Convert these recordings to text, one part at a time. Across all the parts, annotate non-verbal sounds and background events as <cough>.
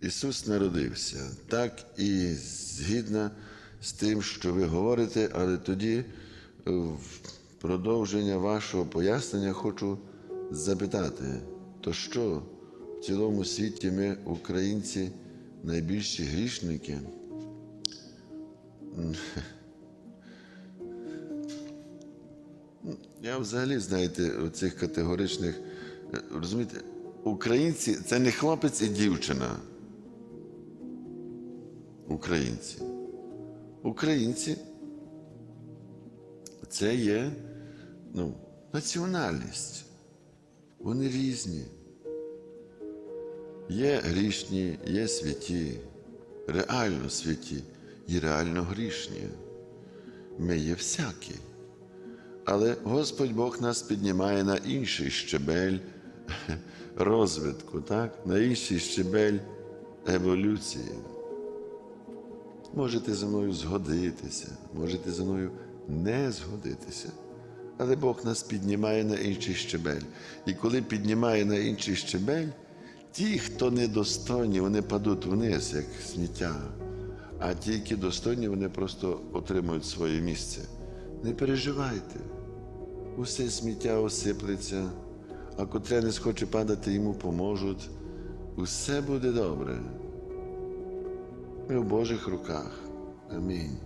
Ісус народився, так і згідно з тим, що ви говорите, але тоді е, в продовження вашого пояснення хочу запитати, то що в цілому світі ми, українці, найбільші грішники? <laughs> Я взагалі, знаєте, оцих категоричних, е, розумієте, українці це не хлопець і дівчина. Українці. Українці це є ну, національність. Вони різні. Є грішні, є святі, реально святі і реально грішні. Ми є всякі. Але Господь Бог нас піднімає на інший щебель <laughs> розвитку, так? на інший щебель еволюції. Можете зі мною згодитися, можете зі мною не згодитися. Але Бог нас піднімає на інший щебель. І коли піднімає на інший щебель, ті, хто недостойні, вони падуть вниз, як сміття. А ті, які достойні, вони просто отримують своє місце. Не переживайте. Усе сміття осиплеться, а котре не схоче падати, йому поможуть. Усе буде добре. Ми в Божих руках. Амінь.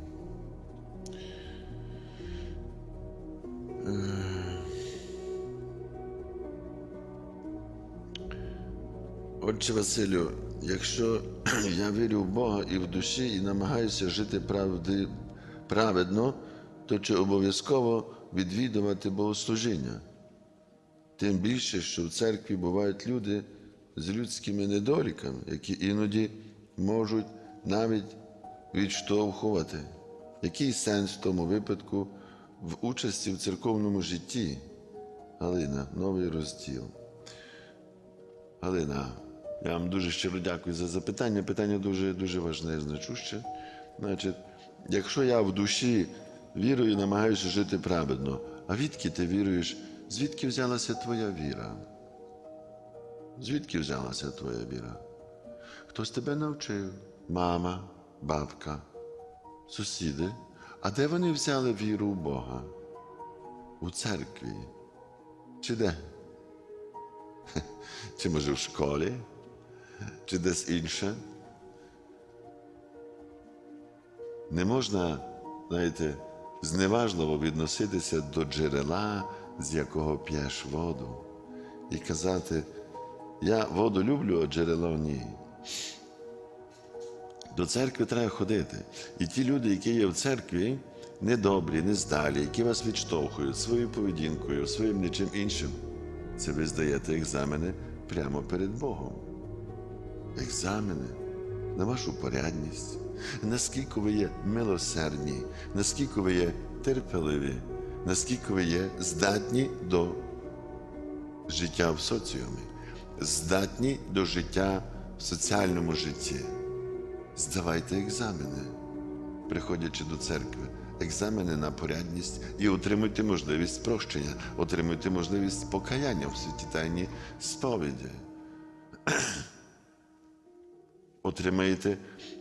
Отче Василю, якщо <clears throat> я вірю в Бога і в душі і намагаюся жити правди, праведно, то чи обов'язково відвідувати богослужіння? Тим більше, що в церкві бувають люди з людськими недоліками, які іноді можуть навіть відштовхувати. Який сенс в тому випадку в участі в церковному житті? Галина, новий розділ. Галина, я вам дуже щиро дякую за запитання. Питання дуже дуже важне і значуще. Значить, якщо я в душі вірую намагаюся жити праведно, а відки ти віруєш, звідки взялася твоя віра? Звідки взялася твоя віра? Хтось тебе навчив? Мама, бабка, сусіди. А де вони взяли віру в Бога? У церкві? Чи де? <laughs> Чи може в школі? Чи десь інше? Не можна, знаєте, зневажливо відноситися до джерела, з якого п'єш воду, і казати, я воду люблю, а джерело ні. До церкви треба ходити. І ті люди, які є в церкві, недобрі, нездалі, які вас відштовхують своєю поведінкою, своїм нічим іншим, це ви здаєте екзамени прямо перед Богом. Екзамени на вашу порядність, наскільки ви є милосердні, наскільки ви є терпеливі, наскільки ви є здатні до життя в соціумі, здатні до життя в соціальному житті. Здавайте екзамени, приходячи до церкви, екзамени на порядність і отримуйте можливість прощення, отримуйте можливість покаяння в святі тайні сповіді. <clears throat> Отримаєте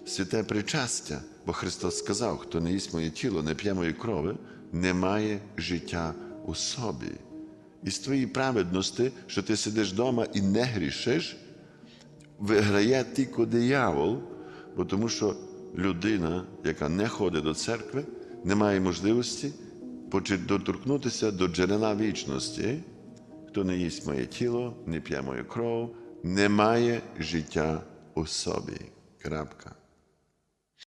святе причастя, бо Христос сказав, хто не їсть моє тіло, не п'є мої крови, не має життя у собі. І з твоєї праведності, що ти сидиш вдома і не грішиш, виграє тільки диявол, бо тому що людина, яка не ходить до церкви, не має можливості доторкнутися до джерела вічності. Хто не їсть моє тіло, не п'є мою кров, не має життя у собі. Крапка.